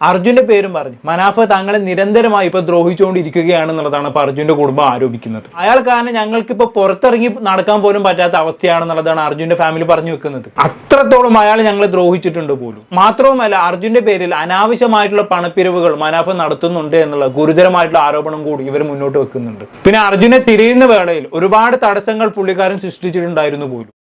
അർജുന്റെ പേരും പറഞ്ഞു. മനാഫ് താങ്കളെ നിരന്തരമായി ഇപ്പൊ ദ്രോഹിച്ചുകൊണ്ടിരിക്കുകയാണെന്നുള്ളതാണ് ഇപ്പൊ അർജുന്റെ കുടുംബം ആരോപിക്കുന്നത്. അയാൾ കാരണം ഞങ്ങൾക്ക് ഇപ്പൊ പുറത്തിറങ്ങി നടക്കാൻ പോലും പറ്റാത്ത അവസ്ഥയാണെന്നുള്ളതാണ് അർജുന്റെ ഫാമിലി പറഞ്ഞു വെക്കുന്നത്. അത്രത്തോളം അയാൾ ഞങ്ങളെ ദ്രോഹിച്ചിട്ടുണ്ട് പോലും. മാത്രവുമല്ല അർജുന്റെ പേരിൽ അനാവശ്യമായിട്ടുള്ള പണപ്പിരിവുകൾ മനാഫ് നടത്തുന്നുണ്ട് എന്നുള്ള ഗുരുതരമായിട്ടുള്ള ആരോപണം കൂടി ഇവർ മുന്നോട്ട് വെക്കുന്നുണ്ട്. പിന്നെ അർജുനെ തിരയുന്ന വേളയിൽ ഒരുപാട് തടസ്സങ്ങൾ പുള്ളിക്കാരൻ സൃഷ്ടിച്ചിട്ടുണ്ടായിരുന്നു പോലും.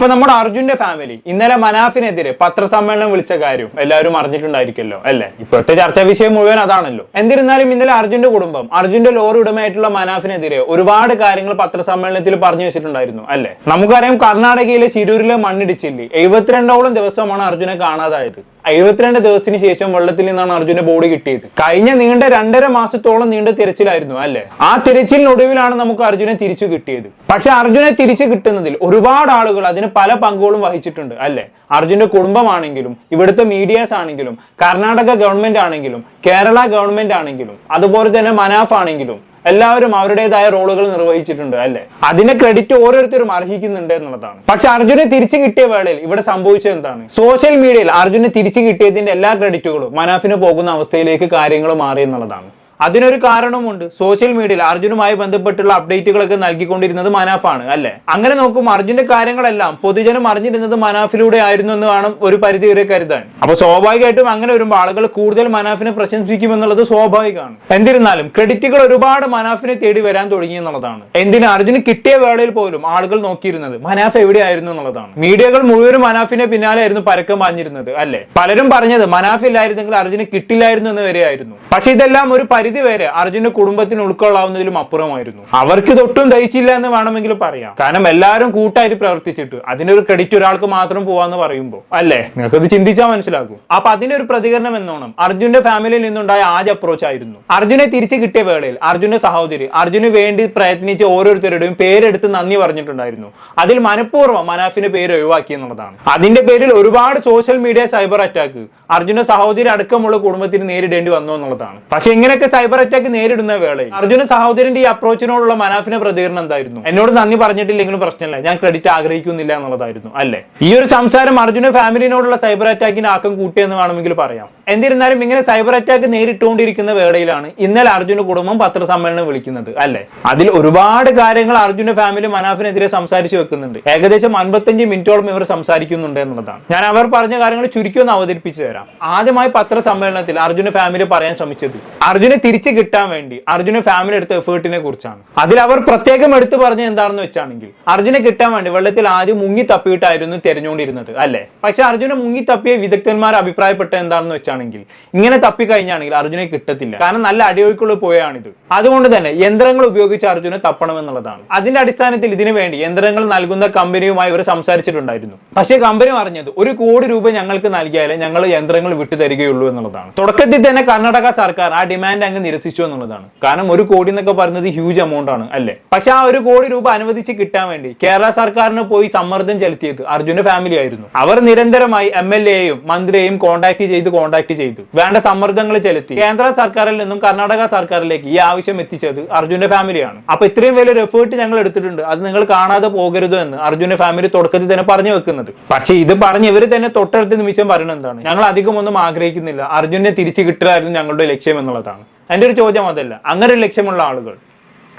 അപ്പൊ നമ്മുടെ അർജുന്റെ ഫാമിലി ഇന്നലെ മനാഫിനെതിരെ പത്രസമ്മേളനം വിളിച്ച കാര്യം എല്ലാവരും അറിഞ്ഞിട്ടുണ്ടായിരിക്കല്ലോ അല്ലെ? ഇപ്പോഴത്തെ ചർച്ചാ വിഷയം മുഴുവൻ അതാണല്ലോ. എന്നിരുന്നാലും ഇന്നലെ അർജുന്റെ കുടുംബം അർജുന്റെ ലോറി ഉടമയായിട്ടുള്ള മനാഫിനെതിരെ ഒരുപാട് കാര്യങ്ങൾ പത്രസമ്മേളനത്തിൽ പറഞ്ഞു വെച്ചിട്ടുണ്ടായിരുന്നു അല്ലെ? നമുക്കറിയാം കർണാടകയിലെ ശിരൂരിലെ മണ്ണിടിച്ചില്ലേ എഴുപത്തിരണ്ടോളം ദിവസമാണ് അർജുനെ കാണാതായത്. എഴുപത്തിരണ്ട് ദിവസത്തിന് ശേഷം വെള്ളത്തിൽ നിന്നാണ് അർജുന്റെ ബോഡി കിട്ടിയത്. കഴിഞ്ഞ നീണ്ട രണ്ടര മാസത്തോളം നീണ്ട തിരച്ചിലായിരുന്നു അല്ലെ? ആ തിരച്ചിലിനൊടുവിലാണ് നമുക്ക് അർജുനെ തിരിച്ചു കിട്ടിയത്. പക്ഷെ അർജുനെ തിരിച്ചു കിട്ടുന്നതിൽ ഒരുപാട് ആളുകൾ അതിന് പല പങ്കുകളും വഹിച്ചിട്ടുണ്ട് അല്ലെ? അർജുന്റെ കുടുംബമാണെങ്കിലും ഇവിടുത്തെ മീഡിയാസ് ആണെങ്കിലും കർണാടക ഗവൺമെന്റ് ആണെങ്കിലും കേരള ഗവൺമെന്റ് ആണെങ്കിലും അതുപോലെ തന്നെ മനാഫ് ആണെങ്കിലും എല്ലാവരും അവരുടേതായ റോളുകൾ നിർവഹിച്ചിട്ടുണ്ട് അല്ലെ? അതിന്റെ ക്രെഡിറ്റ് ഓരോരുത്തരും അർഹിക്കുന്നുണ്ട് എന്നുള്ളതാണ്. പക്ഷെ അർജുനെ തിരിച്ചു കിട്ടിയ വേളയിൽ ഇവിടെ സംഭവിച്ചത് എന്താണ്? സോഷ്യൽ മീഡിയയിൽ അർജുനെ തിരിച്ചു കിട്ടിയതിന്റെ എല്ലാ ക്രെഡിറ്റുകളും മനാഫിന് പോകുന്ന അവസ്ഥയിലേക്ക് കാര്യങ്ങൾ മാറി എന്നുള്ളതാണ്. അതിനൊരു കാരണമുണ്ട് സോഷ്യൽ മീഡിയയിൽ അർജുനുമായി ബന്ധപ്പെട്ടുള്ള അപ്ഡേറ്റുകളൊക്കെ നൽകിക്കൊണ്ടിരുന്നത് മനാഫാണ് അല്ലെ? അങ്ങനെ നോക്കും അർജുന്റെ കാര്യങ്ങളെല്ലാം പൊതുജനം അറിഞ്ഞിരുന്നത് മനാഫിലൂടെ ആയിരുന്നു എന്ന് വേണം ഒരു പരിധി വരെ കരുതാൻ. അപ്പൊ സ്വാഭാവികമായിട്ടും അങ്ങനെ വരുമ്പോൾ ആളുകൾ കൂടുതൽ മനാഫിനെ പ്രശംസിക്കുമെന്നുള്ളത് സ്വാഭാവികമാണ്. എന്നിരുന്നാലും ക്രെഡിറ്റുകൾ ഒരുപാട് മനാഫിനെ തേടി വരാൻ തുടങ്ങി എന്നുള്ളതാണ്. എന്തിന് അർജുന് കിട്ടിയ വേളയിൽ പോലും ആളുകൾ നോക്കിയിരുന്നത് മനാഫ് എവിടെയായിരുന്നു എന്നുള്ളതാണ്. മീഡിയകൾ മുഴുവനും മനാഫിനെ പിന്നാലെയായിരുന്നു പരക്കം പാഞ്ഞിരുന്നത് അല്ലെ? പലരും പറഞ്ഞത് മനാഫ് ഇല്ലായിരുന്നെങ്കിൽ അർജുന് കിട്ടില്ലായിരുന്നു എന്ന് വരെയായിരുന്നു. പക്ഷെ ഇതെല്ലാം ഒരു വരെ അർജുന്റെ കുടുംബത്തിന് ഉൾക്കൊള്ളാവുന്നതിലും അപ്പുറമായിരുന്നു. അവർക്ക് തൊട്ടും ദഹിച്ചില്ല എന്ന് വേണമെങ്കിലും പറയാം. കാരണം എല്ലാവരും കൂട്ടായിട്ട് പ്രവർത്തിച്ചിട്ട് അതിനൊരു ക്രെഡിറ്റ് ഒരാൾക്ക് മാത്രം പോവാന്ന് പറയുമ്പോൾ അല്ലേ? നിങ്ങൾക്ക് ഇത് ചിന്തിച്ചാൽ മനസ്സിലാക്കും. അപ്പൊ അതിനൊരു പ്രതികരണം എന്നോണം അർജുന്റെ ഫാമിലിയിൽ നിന്നുണ്ടായ ആദ്യ അപ്രോച്ച് ആയിരുന്നു. അർജുനെ തിരിച്ചു കിട്ടിയ വേളയിൽ അർജുന്റെ സഹോദരി അർജുന് വേണ്ടി പ്രയത്നിച്ച ഓരോരുത്തരുടെയും പേരെടുത്ത് നന്ദി പറഞ്ഞിട്ടുണ്ടായിരുന്നു. അതിൽ മനഃപൂർവം മനാഫിന്റെ പേര് ഒഴിവാക്കി എന്നുള്ളതാണ്. അതിന്റെ പേരിൽ ഒരുപാട് social media cyber attack Arjuna സഹോദരി അടക്കമുള്ള കുടുംബത്തിന് നേരിടേണ്ടി വന്നു എന്നുള്ളതാണ്. പക്ഷെ ഇങ്ങനെയൊക്കെ സൈബർ അറ്റാക്ക് നേരിടുന്ന വേളയിൽ അർജുന സഹോദരന്റെ ഈ അപ്രോച്ചിനോടുള്ള മനാഫിന്റെ പ്രതികരണം എന്തായിരുന്നു? എന്നോട് നന്ദി പറഞ്ഞിട്ടില്ലെങ്കിലും പ്രശ്നമില്ല. ഞാൻ ക്രെഡിറ്റ് ആഗ്രഹിക്കുന്നില്ല എന്നുള്ളതായിരുന്നു. അല്ലേ? ഈ ഒരു സംസാരം അർജുന ഫാമിലിനോടുള്ള സൈബർ അറ്റാക്കിന് ആക്കം കൂട്ടിയെന്ന് വേണമെങ്കിൽ പറയാം. എന്നിരുന്നാലും ഇങ്ങനെ സൈബർ അറ്റാക്ക് നേരിട്ടുകൊണ്ടിരിക്കുന്ന വേളയിലാണ് ഇന്നലെ അർജുന കുടുംബം പത്രസമ്മേളനം വിളിക്കുന്നത്. അല്ലേ? അതിൽ ഒരുപാട് കാര്യങ്ങൾ അർജുന ഫാമിലി മനാഫിനെതിരെ സംസാരിച്ചു വെക്കുന്നുണ്ട്. ഏകദേശം അൻപത്തഞ്ച് മിനിറ്റോളം ഇവർ സംസാരിക്കുന്നുണ്ട് എന്നുള്ളതാണ്. ഞാൻ അവർ പറഞ്ഞ കാര്യങ്ങൾ ചുരുക്കി ഒന്ന് അവതരിപ്പിച്ചു തരാം. ആദ്യമായി പത്രസമ്മേളനത്തിൽ അർജുന ഫാമിലി പറയാൻ ശ്രമിച്ചത്. അർജുനെ തിരിച്ചു കിട്ടാൻ വേണ്ടി അർജുന ഫാമിലി എടുത്ത എഫേർട്ടിനെ കുറിച്ചാണ്. അതിൽ അവർ പ്രത്യേകം എടുത്തു പറഞ്ഞത് എന്താണെന്ന് വെച്ചാണെങ്കിൽ അർജുനെ കിട്ടാൻ വേണ്ടി വെള്ളത്തിൽ ആദ്യം മുങ്ങി തപ്പിയിട്ടായിരുന്നു തെരഞ്ഞുകൊണ്ടിരുന്നത് അല്ലേ? പക്ഷെ അർജുനെ മുങ്ങി തപ്പിയ വിദഗ്ധന്മാർ അഭിപ്രായപ്പെട്ട എന്താണെന്ന് വെച്ചാണെങ്കിൽ ഇങ്ങനെ തപ്പി കഴിഞ്ഞാണെങ്കിൽ അർജുനെ കിട്ടത്തില്ല. കാരണം നല്ല അടിയൊഴുക്കുള്ള പോയാണിത്. അതുകൊണ്ട് തന്നെ യന്ത്രങ്ങൾ ഉപയോഗിച്ച് അർജുനെ തപ്പണം എന്നുള്ളതാണ് അതിന്റെ അടിസ്ഥാനത്തിൽ ഇതിനു വേണ്ടി യന്ത്രങ്ങൾ നൽകുന്ന കമ്പനിയുമായി ഇവർ സംസാരിച്ചിട്ടുണ്ടായിരുന്നു. പക്ഷേ കമ്പനി പറഞ്ഞത് ഒരു കോടി രൂപ ഞങ്ങൾക്ക് നൽകിയാലേ ഞങ്ങൾ യന്ത്രങ്ങൾ വിട്ടു തരികയുള്ളൂ എന്നുള്ളതാണ്. തുടക്കത്തിൽ തന്നെ കർണാടക സർക്കാർ ആ ഡിമാൻഡ് അങ്ങ് നിരസിച്ചു എന്നുള്ളതാണ്. കാരണം ഒരു കോടി എന്നൊക്കെ പറയുന്നത് ഹ്യൂജ് എമൗണ്ട് ആണ് അല്ലേ? പക്ഷെ ആ ഒരു കോടി രൂപ അനുവദിച്ച് കിട്ടാൻ വേണ്ടി കേരള സർക്കാരിന് പോയി സമ്മർദ്ദം ചെലുത്തിയത് അർജുന്റെ ഫാമിലി ആയിരുന്നു. അവർ നിരന്തരമായി എം എൽ എയും മന്ത്രിയെയും കോൺടാക്ട് ചെയ്ത് കോൺടാക്ട് ചെയ്തു. വേണ്ട സമ്മർദ്ദങ്ങൾ ചെലുത്തി. കേന്ദ്ര സർക്കാരിൽ നിന്നും കർണാടക സർക്കാരിലേക്ക് ഈ ആവശ്യം എത്തിച്ചത് അർജുന്റെ ഫാമിലിയാണ് അപ്പൊ ഇത്രയും വലിയൊരു എഫേർട്ട് ഞങ്ങൾ എടുത്തിട്ടുണ്ട്. അത് നിങ്ങൾ കാണാതെ പോകരുത് എന്ന് അർജുന്റെ ഫാമിലി തുടക്കത്തിൽ തന്നെ പറഞ്ഞു വെക്കുന്നത്. പക്ഷെ ഇത് പറഞ്ഞ് ഇവർ തന്നെ തൊട്ടടുത്ത നിമിഷം പറയുന്നത് എന്താണ്? ഞങ്ങൾ അധികമൊന്നും ആഗ്രഹിക്കുന്നില്ല. അർജുനെ തിരിച്ചു കിട്ടുകയായിരുന്നു ഞങ്ങളുടെ ലക്ഷ്യം എന്നുള്ളതാണ്. എന്റെ ഒരു ചോദ്യം അതല്ല. അങ്ങനെ ഒരു ലക്ഷ്യമുള്ള ആളുകൾ.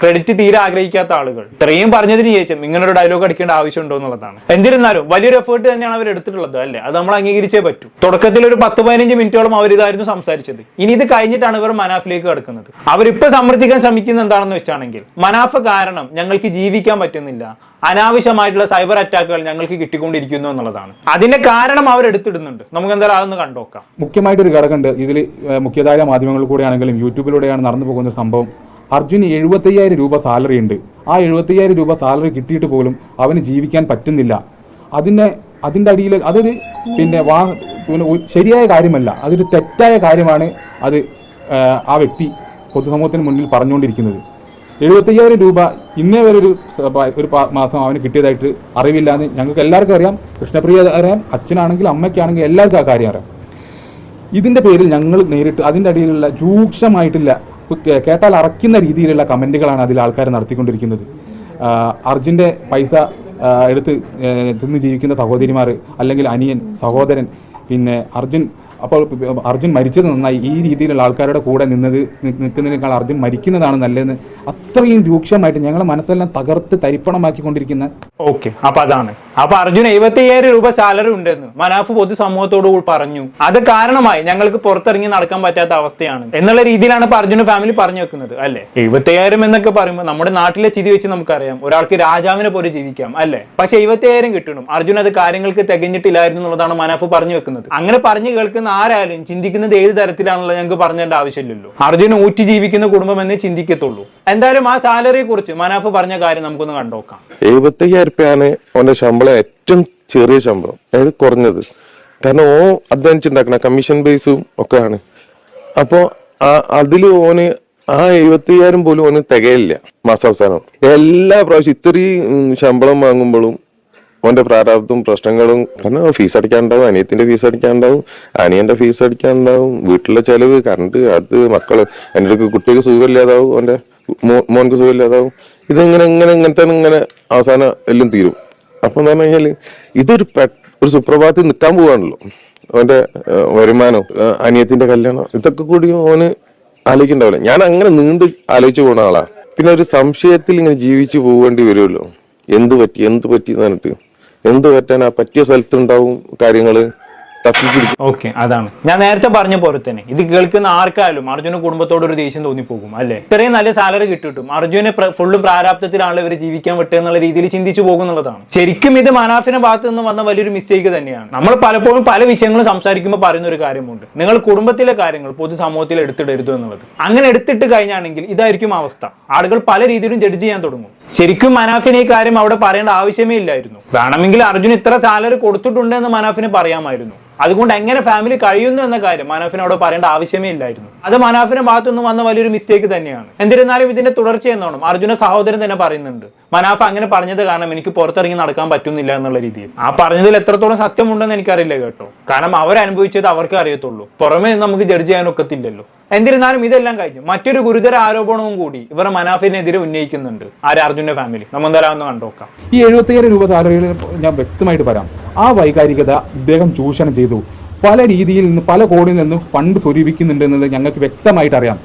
ക്രെഡിറ്റ് തീരെ ആഗ്രഹിക്കാത്ത ആളുകൾ. ഇത്രയും പറഞ്ഞതിന് ശേഷം ഇങ്ങനെ ഒരു ഡയലോഗ് അടിക്കേണ്ട ആവശ്യമുണ്ടോ എന്നുള്ളതാണ്. എന്നിരുന്നാലും വലിയൊരു എഫേർട്ട് തന്നെയാണ് അവർ എടുത്തിട്ടുള്ളത് അല്ലെ? അത് നമ്മൾ അംഗീകരിച്ചേ പറ്റൂ. തുടക്കത്തിൽ ഒരു പത്ത് പതിനഞ്ച് മിനിറ്റോളം അവർ ഇതായിരുന്നു സംസാരിച്ചത്. ഇനി ഇത് കഴിഞ്ഞിട്ടാണ് ഇവർ മനാഫിലേക്ക് കടക്കുന്നത്. അവരിപ്പോ സമർത്ഥിക്കാൻ ശ്രമിക്കുന്നത് എന്താണെന്ന് വെച്ചാണെങ്കിൽ മനാഫ് കാരണം ഞങ്ങൾക്ക് ജീവിക്കാൻ പറ്റുന്നില്ല. അനാവശ്യമായിട്ടുള്ള സൈബർ അറ്റാക്കുകൾ ഞങ്ങൾക്ക് കിട്ടിക്കൊണ്ടിരിക്കുന്നു എന്നുള്ളതാണ്. അതിന്റെ കാരണം അവർ എടുത്തിടുന്നുണ്ട്. നമുക്ക് എന്തായാലും അതൊന്ന് കണ്ടോക്കാം മുഖ്യമായിട്ടൊരു ഘടകമുണ്ട്. ഇതിൽ മുഖ്യധാര മാധ്യമങ്ങളിൽ കൂടെയാണെങ്കിലും യൂട്യൂബിലൂടെയാണ് നടന്നു പോകുന്ന സംഭവം. അർജുന് എഴുപത്തയ്യായിരം രൂപ സാലറി ഉണ്ട്. ആ എഴുപത്തയ്യായിരം രൂപ സാലറി കിട്ടിയിട്ട് പോലും അവന് ജീവിക്കാൻ പറ്റുന്നില്ല. അതിനെ അതിന്റെ അടിയിൽ അതൊരു പിന്നെ വാ പിന്നെ ശരിയായ കാര്യമല്ല. അതൊരു തെറ്റായ കാര്യമാണ് അത് ആ, വ്യക്തി പൊതുസമൂഹത്തിന് മുന്നിൽ പറഞ്ഞുകൊണ്ടിരിക്കുന്നത്. എഴുപത്തയ്യായിരം രൂപ ഇന്നേ വരെ ഒരു ഒരു മാസം അവന് കിട്ടിയതായിട്ട് അറിവില്ല എന്ന് ഞങ്ങൾക്ക് എല്ലാവർക്കും അറിയാം. കൃഷ്ണപ്രിയ അറിയാം അച്ഛനാണെങ്കിൽ അമ്മയ്ക്കാണെങ്കിൽ എല്ലാവർക്കും ആ കാര്യം അറിയാം. ഇതിന്റെ പേരിൽ ഞങ്ങൾ നേരിട്ട് അതിന്റെ അടിയിലുള്ള രൂക്ഷമായിട്ടില്ല കേട്ടാൽ അറക്കുന്ന രീതിയിലുള്ള കമന്റുകളാണ് അതിൽ ആൾക്കാർ നടത്തിക്കൊണ്ടിരിക്കുന്നത്. അർജുന്റെ പൈസ എടുത്ത് തിന്ന് ജീവിക്കുന്ന സഹോദരിമാർ അല്ലെങ്കിൽ അനിയൻ സഹോദരൻ പിന്നെ അർജുൻ അപ്പോൾ അർജുൻ മരിച്ചത് നന്നായി. ഈ രീതിയിലുള്ള ആൾക്കാരുടെ കൂടെ നിന്നത് നിൽക്കുന്നതിനേക്കാൾ അർജുൻ മരിക്കുന്നതാണ് നല്ലതെന്ന് അത്രയും രൂക്ഷമായിട്ട് ഞങ്ങളെ മനസ്സെല്ലാം തകർത്ത് തരിപ്പണമാക്കിക്കൊണ്ടിരിക്കുന്ന ഓക്കെ അപ്പോൾ അതാണ്. അപ്പൊ അർജുൻ എഴുപത്തി അയ്യായിരം രൂപ സാലറി ഉണ്ടെന്ന് മനാഫ് പൊതു സമൂഹത്തോട് പറഞ്ഞു. അത് കാരണമായി ഞങ്ങൾക്ക് പുറത്തിറങ്ങി നടക്കാൻ പറ്റാത്ത അവസ്ഥയാണ്. എന്നുള്ള രീതിയിലാണ് ഇപ്പൊ അർജുന ഫാമിലി പറഞ്ഞു വെക്കുന്നത് അല്ലെ? എഴുപത്തിയ്യായിരം എന്നൊക്കെ പറയുമ്പോൾ നമ്മുടെ നാട്ടിലെ ചിതി വെച്ച് നമുക്കറിയാം. ഒരാൾക്ക് രാജാവിനെ പോലെ ജീവിക്കാം അല്ലെ? പക്ഷെ എഴുപത്തിയ്യായിരം കിട്ടണം. അർജുൻ അത് കാര്യങ്ങൾക്ക് തികഞ്ഞിട്ടില്ലായിരുന്നു എന്നുള്ളതാണ് മനാഫ് പറഞ്ഞു വെക്കുന്നത്. അങ്ങനെ പറഞ്ഞു കേൾക്കുന്ന ആരായാലും ചിന്തിക്കുന്നത് ഏത് തരത്തിലാണല്ലോ ഞങ്ങൾക്ക് പറഞ്ഞേണ്ട ആവശ്യമില്ലല്ലോ. അർജുൻ ഊറ്റി ജീവിക്കുന്ന കുടുംബം എന്നേ ചിന്തിക്കത്തുള്ളൂ. എന്തായാലും ആ സാലറിയെ കുറിച്ച് മനാഫ് പറഞ്ഞ കാര്യം നമുക്കൊന്ന് കണ്ടോക്കാം എഴുപത്തയ്യായിരം റുപ്യാണ് അവന്റെ ശമ്പളം ഏറ്റവും ചെറിയ ശമ്പളം. അതായത് കുറഞ്ഞത്. കാരണം ഓ അധ്വാനിച്ചുണ്ടാക്കണ കമ്മീഷൻ ബേസും ഒക്കെ ആണ് അപ്പോ അതിൽ ഓന് ആ എഴുപത്തയ്യായിരം പോലും ഓന് തികയില്ല മാസാവസാനം. എല്ലാ പ്രാവശ്യം ഇത്രയും ശമ്പളം വാങ്ങുമ്പോഴും ഓന്റെ പ്രാരാബ്ദവും പ്രശ്നങ്ങളും കാരണം ഫീസ് അടിക്കാനുണ്ടാവും അനിയത്തിന്റെ ഫീസ് അടിക്കാനുണ്ടാവും അനിയന്റെ ഫീസ് അടിക്കാനുണ്ടാവും വീട്ടിലെ ചെലവ് കറണ്ട് അത് മക്കൾ എന്റെ കുട്ടികൾക്ക് സുഖമില്ലാതാവും ഓന്റെ. മോൻക്ക് സുഖമില്ലാതാവും. ഇതിങ്ങനെ എങ്ങനെ ഇങ്ങനത്തെ ഇങ്ങനെ അവസാനം എല്ലാം തീരും. അപ്പൊ എന്ന് പറഞ്ഞു കഴിഞ്ഞാൽ ഇതൊരു ഒരു സുപ്രഭാതത്തിൽ നിൽക്കാൻ പോവാണല്ലോ. അവന്റെ വരുമാനം അനിയത്തിന്റെ കല്യാണം ഇതൊക്കെ കൂടി ഓന് ആലോചിക്കണ്ടാവില്ല. ഞാൻ അങ്ങനെ നീണ്ട് ആലോചിച്ചു പോണ ആളാ. പിന്നെ ഒരു സംശയത്തിൽ ഇങ്ങനെ ജീവിച്ചു പോവേണ്ടി വരുമല്ലോ. എന്ത് പറ്റി എന്ത് പറ്റി എന്ന് പറഞ്ഞിട്ട്. എന്ത് പറ്റാൻ ആ പറ്റിയ സ്ഥലത്തുണ്ടാവും കാര്യങ്ങൾ? ഓക്കെ അതാണ്. ഞാൻ നേരത്തെ പറഞ്ഞ പോലെ തന്നെ ഇത് കേൾക്കുന്ന ആർക്കായാലും അർജുന കുടുംബത്തോട് ഒരു ദേഷ്യം തോന്നിപ്പോകും അല്ലെ? ഇത്രയും നല്ല സാലറി കിട്ടിയിട്ടും അർജുനെ ഫുള്ള് പ്രാരാബ്ദത്തിലാണല്ലോ ഇവർ ജീവിക്കാൻ വിട്ടത് എന്നുള്ള രീതിയിൽ ചിന്തിച്ചു പോകുന്നുള്ളതാണ് ശരിക്കും ഇത് മനാഫിന്റെ ഭാഗത്ത് നിന്ന് വന്ന വലിയൊരു മിസ്റ്റേക്ക് തന്നെയാണ്. നമ്മൾ പലപ്പോഴും പല വിഷയങ്ങളും സംസാരിക്കുമ്പോൾ പറയുന്ന ഒരു കാര്യമുണ്ട്. നിങ്ങൾ കുടുംബത്തിലെ കാര്യങ്ങൾ പൊതുസമൂഹത്തിൽ എടുത്തിടരുത് എന്നുള്ളത്. അങ്ങനെ എടുത്തിട്ട് കഴിഞ്ഞാണെങ്കിൽ ഇതായിരിക്കും അവസ്ഥ. ആളുകൾ പല രീതിയിലും ജഡ്ജ് ചെയ്യാൻ തുടങ്ങും. ശരിക്കും മനാഫിന് ഈ കാര്യം അവിടെ പറയേണ്ട ആവശ്യമേ ഇല്ലായിരുന്നു. വേണമെങ്കിൽ അർജുൻ ഇത്ര സാലറി കൊടുത്തിട്ടുണ്ട് എന്ന് മനാഫിന് പറയാമായിരുന്നു. അതുകൊണ്ട് എങ്ങനെ ഫാമിലി കഴിയുന്നു എന്ന കാര്യം മനാഫിന് അവിടെ പറയേണ്ട ആവശ്യമേ ഇല്ലായിരുന്നു. അത് മനാഫിന്റെ ഭാഗത്തുനിന്ന് വന്ന വലിയൊരു മിസ്റ്റേക്ക് തന്നെയാണ്. എന്നിരുന്നാലും ഇതിന്റെ തുടർച്ചയെന്നോണം അർജുന സഹോദരൻ തന്നെ പറയുന്നുണ്ട്. മനാഫ് അങ്ങനെ പറഞ്ഞത് കാരണം എനിക്ക് പുറത്തിറങ്ങി നടക്കാൻ പറ്റുന്നില്ല എന്നുള്ള രീതിയിൽ. ആ പറഞ്ഞതിൽ എത്രത്തോളം സത്യമുണ്ടെന്ന് എനിക്കറിയില്ല കേട്ടോ. കാരണം അവരനുഭവിച്ചത് അവർക്ക് അറിയത്തുള്ളൂ. പുറമേ നമുക്ക് ജഡ്ജ് ചെയ്യാൻ ഒക്കത്തില്ലല്ലോ എന്നിരുന്നാലും ഇതെല്ലാം കഴിഞ്ഞു. മറ്റൊരു ഗുരുതര ആരോപണവും കൂടി ഇവർ മനാഫിനെതിരെ ഉന്നയിക്കുന്നുണ്ട്. ആര്? അർജുന്റെ ഫാമിലി നമ്മൾ കണ്ടുനോക്കാം ഈ എഴുപത്തയ്യായിരം രൂപ സാലറിയിൽ ഞാൻ വ്യക്തമായിട്ട് പറയാം. ആ വൈകാരികത ഇദ്ദേഹം ചൂഷണം ചെയ്തു. പല രീതിയിൽ നിന്ന് പല കോടിയിൽ നിന്നും ഫണ്ട് സ്വരൂപിക്കുന്നുണ്ട് എന്നത് ഞങ്ങൾക്ക് വ്യക്തമായിട്ട് അറിയാം.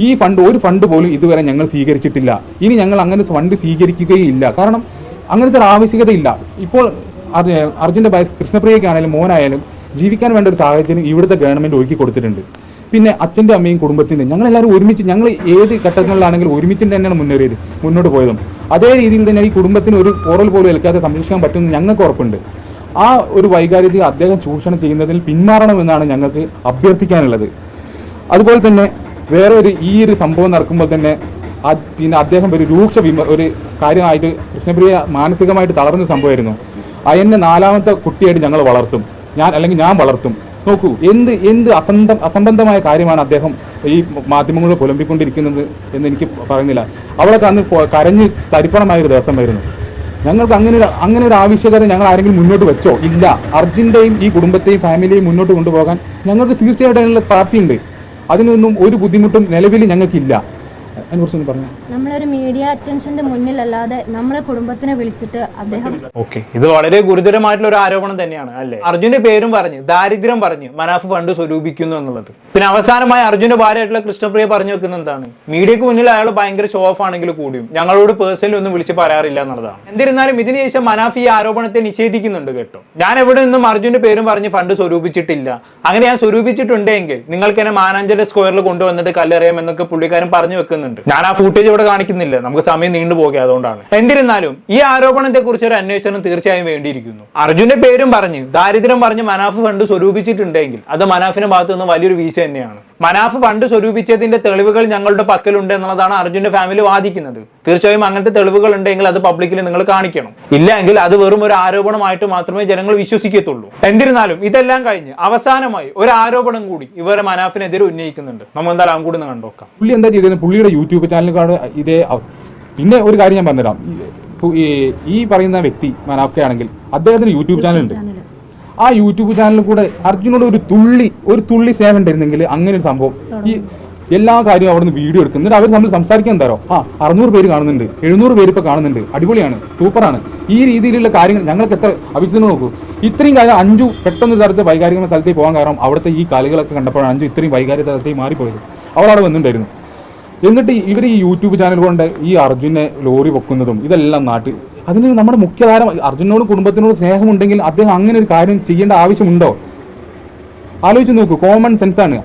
ഈ ഫണ്ട് ഒരു ഫണ്ട് പോലും ഇതുവരെ ഞങ്ങൾ സ്വീകരിച്ചിട്ടില്ല. ഇനി ഞങ്ങൾ അങ്ങനെ ഫണ്ട് സ്വീകരിക്കുകയില്ല. കാരണം അങ്ങനത്തെ ഒരു ആവശ്യകതയില്ല. ഇപ്പോൾ അർ- അർജുന്റെ ഭാര്യ കൃഷ്ണപ്രിയക്കാണെങ്കിലും മോനായാലും ജീവിക്കാൻ വേണ്ട ഒരു സാഹചര്യം ഇവിടുത്തെ ഗവൺമെന്റ് ഒരുക്കി കൊടുത്തിട്ടുണ്ട്. പിന്നെ അച്ഛന്റെ അമ്മയും കുടുംബത്തിന്റെ ഞങ്ങളെല്ലാവരും ഒരുമിച്ച് ഞങ്ങൾ ഏത് ഘട്ടങ്ങളിലാണെങ്കിലും ഒരുമിച്ച് തന്നെയാണ് മുന്നേറിയത് മുന്നോട്ട് പോയതും. അതേ രീതിയിൽ തന്നെ ഈ കുടുംബത്തിന് ഒരു പോറൽ പോലും ഏൽക്കാതെ സംരക്ഷിക്കാൻ പറ്റുമെന്ന് ഞങ്ങൾക്ക് ഉറപ്പുണ്ട്. ആ ഒരു വൈകാരിക അദ്ദേഹം ചൂഷണം ചെയ്യുന്നതിൽ പിന്മാറണമെന്നാണ് ഞങ്ങൾക്ക് അഭ്യർത്ഥിക്കാനുള്ളത്. അതുപോലെ തന്നെ വേറെ ഒരു ഈ ഒരു സംഭവം നടക്കുമ്പോൾ തന്നെ പിന്നെ അദ്ദേഹം ഒരു രൂക്ഷ വിമ ഒരു കാര്യമായിട്ട് കൃഷ്ണപ്രിയ മാനസികമായിട്ട് തളർന്ന സംഭവമായിരുന്നു. അയന്നെ നാലാമത്തെ കുട്ടിയായിട്ട് ഞങ്ങൾ വളർത്തും. ഞാൻ അല്ലെങ്കിൽ ഞാൻ വളർത്തും. നോക്കൂ എന്ത് എന്ത് അസംബന്ധം അസംബന്ധമായ കാര്യമാണ് അദ്ദേഹം ഈ മാധ്യമങ്ങൾ പുലമ്പിക്കൊണ്ടിരിക്കുന്നത് എന്ന് എനിക്ക് പറയുന്നില്ല. അവളൊക്കെ അന്ന് കരഞ്ഞ് തരിപ്പണമായ ഒരു ദിവസമായിരുന്നു. ഞങ്ങൾക്ക് അങ്ങനെ ഒരു അങ്ങനെ ഒരു ആവശ്യകത ഞങ്ങൾ ആരെങ്കിലും മുന്നോട്ട് വെച്ചോ? ഇല്ല. അർജുന്റെയും ഈ കുടുംബത്തെയും ഫാമിലിയെയും മുന്നോട്ട് കൊണ്ടുപോകാൻ ഞങ്ങൾക്ക് തീർച്ചയായിട്ടും അതിനുള്ള പ്രാപ്തിയുണ്ട്. അതിനൊന്നും ഒരു ബുദ്ധിമുട്ടും നിലവിൽ ഞങ്ങൾക്കില്ല. അതിനെക്കുറിച്ചൊന്ന് പറഞ്ഞു. നമ്മളൊരു മീഡിയ അറ്റൻഷന്റെ മുന്നിലല്ലാതെ നമ്മളെ കുടുംബത്തിനെ വിളിച്ചിട്ട് അദ്ദേഹം ഓക്കെ. ഇത് വളരെ ഗുരുതരമായിട്ടുള്ള ഒരു ആരോപണം തന്നെയാണ് അല്ലെ? അർജുന്റെ പേരും പറഞ്ഞു ദാരിദ്ര്യം പറഞ്ഞു മനാഫ് ഫണ്ട് സ്വരൂപിക്കുന്നു എന്നുള്ളത്. പിന്നെ അവസാനമായി അർജുന്റെ ഭാര്യയായിട്ടുള്ള കൃഷ്ണപ്രിയ പറഞ്ഞു വെക്കുന്ന എന്താണ്? മീഡിയക്ക് മുന്നിൽ അയാൾ ഭയങ്കര ഷോ ഓഫ് ആണെങ്കിൽ കൂടിയും ഞങ്ങളോട് പേഴ്സണലി ഒന്നും വിളിച്ച് പറയാറില്ല എന്നുള്ളതാണ്. എന്നിരുന്നാലും ഇതിനുശേഷം മനാഫ് ഈ ആരോപണത്തെ നിഷേധിക്കുന്നുണ്ട് കേട്ടോ. ഞാൻ എവിടെ നിന്നും അർജുന്റെ പേരും പറഞ്ഞ് ഫണ്ട് സ്വരൂപിച്ചിട്ടില്ല. അങ്ങനെ ഞാൻ സ്വരൂപിച്ചിട്ടുണ്ടെങ്കിൽ നിങ്ങൾക്ക് എന്നെ മാനാഞ്ചല സ്ക്വയറിൽ കൊണ്ടുവന്നിട്ട് കല്ലെറിയാം എന്നൊക്കെ പുള്ളിക്കാരൻ പറഞ്ഞു വെക്കുന്നുണ്ട്. ഞാൻ ആ ഫുട്ടേജ് ഇവിടെ കാണിക്കുന്നില്ല. നമുക്ക് സമയം നീണ്ടു പോകുക അതുകൊണ്ടാണ്. എന്നിരുന്നാലും ഈ ആരോപണത്തെ കുറിച്ച് ഒരു അന്വേഷണം തീർച്ചയായും വേണ്ടിയിരിക്കുന്നു. അർജുന്റെ പേരും പറഞ്ഞ് ദാരിദ്ര്യം പറഞ്ഞ് മനാഫ് ഫണ്ട് സ്വരൂപിച്ചിട്ടുണ്ടെങ്കിൽ അത് മനാഫിന്റെ ഭാഗത്ത് നിന്ന് വലിയൊരു വീശ തന്നെയാണ്. മനാഫ് ഫണ്ട് സ്വരൂപിച്ചതിന്റെ തെളിവുകൾ ഞങ്ങളുടെ പക്കലുണ്ട് എന്നുള്ളതാണ് അർജുന്റെ ഫാമിലി വാദിക്കുന്നത്. തീർച്ചയായും അങ്ങനത്തെ തെളിവുകൾ ഉണ്ടെങ്കിൽ അത് പബ്ലിക്കിൽ നിങ്ങൾ കാണിക്കണം. ഇല്ലെങ്കിൽ അത് വെറും ഒരു ആരോപണമായിട്ട് മാത്രമേ ജനങ്ങൾ വിശ്വസിക്കത്തുള്ളൂ. എന്നിരുന്നാലും ഇതെല്ലാം കഴിഞ്ഞ് അവസാനമായി ഒരു ആരോപണം കൂടി ഇവരെ മനാഫിനെതിരെ ഉന്നയിക്കുന്നുണ്ട്. നമ്മൾ എന്തായാലും കൂടി കണ്ടോക്കാം പുള്ളി എന്താ ചെയ്തത് പുള്ളിയുടെ യൂട്യൂബ് ചാനൽ ഇതേ പിന്നെ ഒരു കാര്യം ഞാൻ പറഞ്ഞുതരാം. ഈ- പറയുന്ന വ്യക്തി മനാഫ്കയാണെങ്കിൽ അദ്ദേഹത്തിന് യൂട്യൂബ് ചാനലുണ്ട് ആ യൂട്യൂബ് ചാനലിൽ കൂടെ അർജുനോട് ഒരു തുള്ളി ഒരു തുള്ളി സ്നേഹം ഉണ്ടായിരുന്നെങ്കിൽ അങ്ങനെ ഒരു സംഭവം. ഈ എല്ലാ കാര്യവും അവിടെ നിന്ന് വീഡിയോ എടുക്കും. എന്നിട്ട് അവർ തമ്മിൽ സംസാരിക്കാൻ തരോ ആ അറുന്നൂറ് പേര് കാണുന്നുണ്ട്. എഴുന്നൂറ് പേര് ഇപ്പോൾ കാണുന്നുണ്ട്. അടിപൊളിയാണ്. സൂപ്പറാണ് ഈ രീതിയിലുള്ള കാര്യങ്ങൾ ഞങ്ങൾക്ക് എത്ര അഭിജിത്ത് നോക്കൂ. ഇത്രയും കാലം അഞ്ചു പെട്ടെന്ന് തരത്തിൽ വൈകാരിക തലത്തിൽ പോകാൻ കാരണം അവിടുത്തെ ഈ കളികളൊക്കെ കണ്ടപ്പോഴാണ് അഞ്ചു ഇത്രയും വൈകാരിക തലത്തിൽ മാറിപ്പോയത്. അവൾ അവിടെ വന്നിട്ടുണ്ടായിരുന്നു. എന്നിട്ട് ഇവർ ഈ യൂട്യൂബ് ചാനൽ കൊണ്ട് ഈ അർജുനെ ലോറി പൊക്കുന്നതും ഇതെല്ലാം നാട്ടിൽ അതിന് നമ്മുടെ മുഖ്യധാരം അർജുനോട് കുടുംബത്തിനോട് സ്നേഹമുണ്ടെങ്കിൽ അദ്ദേഹം അങ്ങനെ ഒരു കാര്യം ചെയ്യേണ്ട ആവശ്യമുണ്ടോ? ആലോചിച്ച് നോക്കൂ കോമൺ സെൻസ് ആണ്.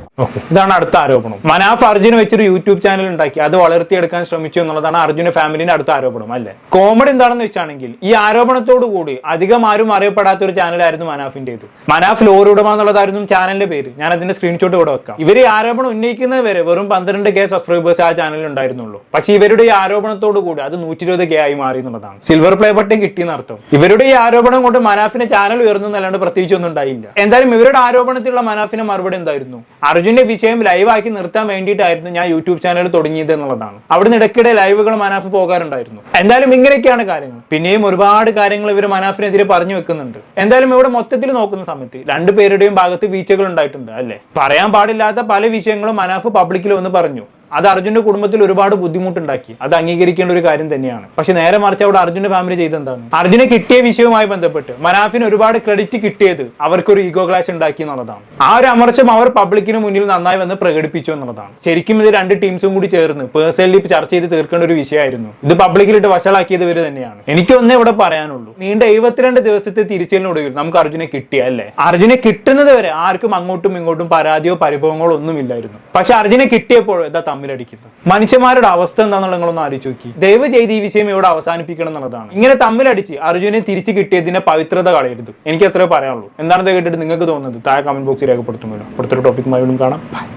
ഇതാണ് അടുത്ത ആരോപണം. മനാഫ് അർജുന് വെച്ചൊരു യൂട്യൂബ് ചാനൽ ഉണ്ടാക്കി അത് വളർത്തിയെടുക്കാൻ ശ്രമിച്ചു എന്നുള്ളതാണ് അർജുന ഫാമിലിന്റെ അടുത്ത ആരോപണം അല്ലേ? കോമഡി എന്താണെന്ന് വെച്ചാണെങ്കിൽ ഈ ആരോപണത്തോടു കൂടി അധികം ആരും അറിയപ്പെടാത്ത ഒരു ചാനലായിരുന്നു മനാഫിന്റേത്. മനാഫ് ലോറി ഉടമ എന്നുള്ളതായിരുന്നു ചാനലിന്റെ പേര്. ഞാൻ അതിന്റെ സ്ക്രീൻഷോട്ട് ഇവിടെ വെക്കാം. ഇവർ ഈ ആരോപണം ഉന്നയിക്കുന്നത് വരെ വെറും പന്ത്രണ്ട് കെ സബ്സ്ക്രൈബേഴ്സ് ആ ചാനലിൽ ഉണ്ടായിരുന്നുള്ളൂ. പക്ഷെ ഇവരുടെ ഈ ആരോപണത്തോടു കൂടി അത് നൂറ്റി ഇരുപത് കെ ആയി മാറി എന്നുള്ളതാണ്. സിൽവർ പ്ലേ ബട്ടൺ കിട്ടിയെന്ന് അർത്ഥം ഇവരുടെ ഈ ആരോപണം കൊണ്ട് മനാഫിന്റെ ചാനൽ ഉയർന്നു എന്നല്ലാണ്ട് പ്രത്യേകിച്ച് ഒന്നും ഉണ്ടായില്ല. എന്തായാലും ഇവരുടെ ആരോപണത്തിലുള്ള മനാഫിന്റെ മറുപടി എന്തായിരുന്നു? അർജുന്റെ വിജയം ലൈവാക്കി നിർത്താൻ വേണ്ടിയിട്ടായിരുന്നു ഞാൻ യൂട്യൂബ് ചാനൽ തുടങ്ങിയത് എന്നുള്ളതാണ്. അവിടുന്ന് ഇടയ്ക്കിടെ ലൈവുകൾ മനാഫ് പോകാറുണ്ടായിരുന്നു. എന്തായാലും ഇങ്ങനെയൊക്കെയാണ് കാര്യങ്ങൾ. പിന്നെയും ഒരുപാട് കാര്യങ്ങൾ ഇവർ മനാഫിനെതിരെ പറഞ്ഞു വെക്കുന്നുണ്ട്. എന്തായാലും ഇവിടെ മൊത്തത്തിൽ നോക്കുന്ന സമയത്ത് രണ്ടുപേരുടെയും ഭാഗത്ത് വീഴ്ചകൾ ഉണ്ടായിട്ടുണ്ട് അല്ലേ? പറയാൻ പാടില്ലാത്ത പല വിഷയങ്ങളും മനാഫ് പബ്ലിക്കിൽ ഒന്ന് പറഞ്ഞു. അത് അർജുന്റെ കുടുംബത്തിൽ ഒരുപാട് ബുദ്ധിമുട്ടുണ്ടാക്കി. അത് അംഗീകരിക്കേണ്ട ഒരു കാര്യം തന്നെയാണ്. പക്ഷെ നേരെ മറിച്ച് അവിടെ അർജുന്റെ ഫാമിലി ചെയ്തെന്താണ്? അർജുനെ കിട്ടിയ വിഷയവുമായി ബന്ധപ്പെട്ട് മനാഫിന് ഒരുപാട് ക്രെഡിറ്റ് കിട്ടിയത് അവർക്കൊരു ഈഗോ ക്ലാഷ് ഉണ്ടാക്കി എന്നുള്ളതാണ്. ആ ഒരു അമർച്ചം അവർ പബ്ലിക്കിന് മുന്നിൽ നന്നായി വന്ന് പ്രകടിപ്പിച്ചു എന്നുള്ളതാണ്. ശരിക്കും ഇത് രണ്ട് ടീംസും കൂടി ചേർന്ന് പേഴ്സണലി ചർച്ച ചെയ്ത് തീർക്കേണ്ട ഒരു വിഷയമായിരുന്നു. ഇത് പബ്ലിക്കിലിട്ട് വഷളാക്കിയത് ഇവർ തന്നെയാണ്. എനിക്ക് ഒന്നേ ഇവിടെ പറയാനുള്ളൂ. നീണ്ട എഴുപത്തിരണ്ട് ദിവസത്തെ തിരിച്ചലിനൊടുവിൽ നമുക്ക് അർജുനെ കിട്ടിയ അല്ലേ? അർജുനെ കിട്ടുന്നത് വരെ ആർക്കും അങ്ങോട്ടും ഇങ്ങോട്ടും പരാതിയോ പരിഭവങ്ങളോ ഒന്നും ഇല്ലായിരുന്നു പക്ഷെ അർജുനെ കിട്ടിയപ്പോഴോ എന്താ തമ്മിലടിക്കുന്നത് മനുഷ്യന്മാരുടെ അവസ്ഥ എന്താണെന്നുള്ള നിങ്ങളൊന്ന് ആലോചിച്ച് നോക്കി. ദയവ് ചെയ്ത് ഈ വിഷയം ഇവിടെ അവസാനിപ്പിക്കണം എന്നുള്ളതാണ്. ഇങ്ങനെ തമ്മിലടിച്ച് അർജുനെ തിരിച്ചു കിട്ടിയതിന്റെ പവിത്രത കളയരുത്. എനിക്ക് അത്രേ പറയാനുള്ളൂ. എന്താണെന്ന് കേട്ടിട്ട് നിങ്ങൾക്ക് തോന്നുന്നത്? താഴെ കമന്റ് ബോക്സിൽ രേഖപ്പെടുത്തുമല്ലോ അടുത്തൊരു ടോപ്പിക്കുമായി കാണാം. Bye.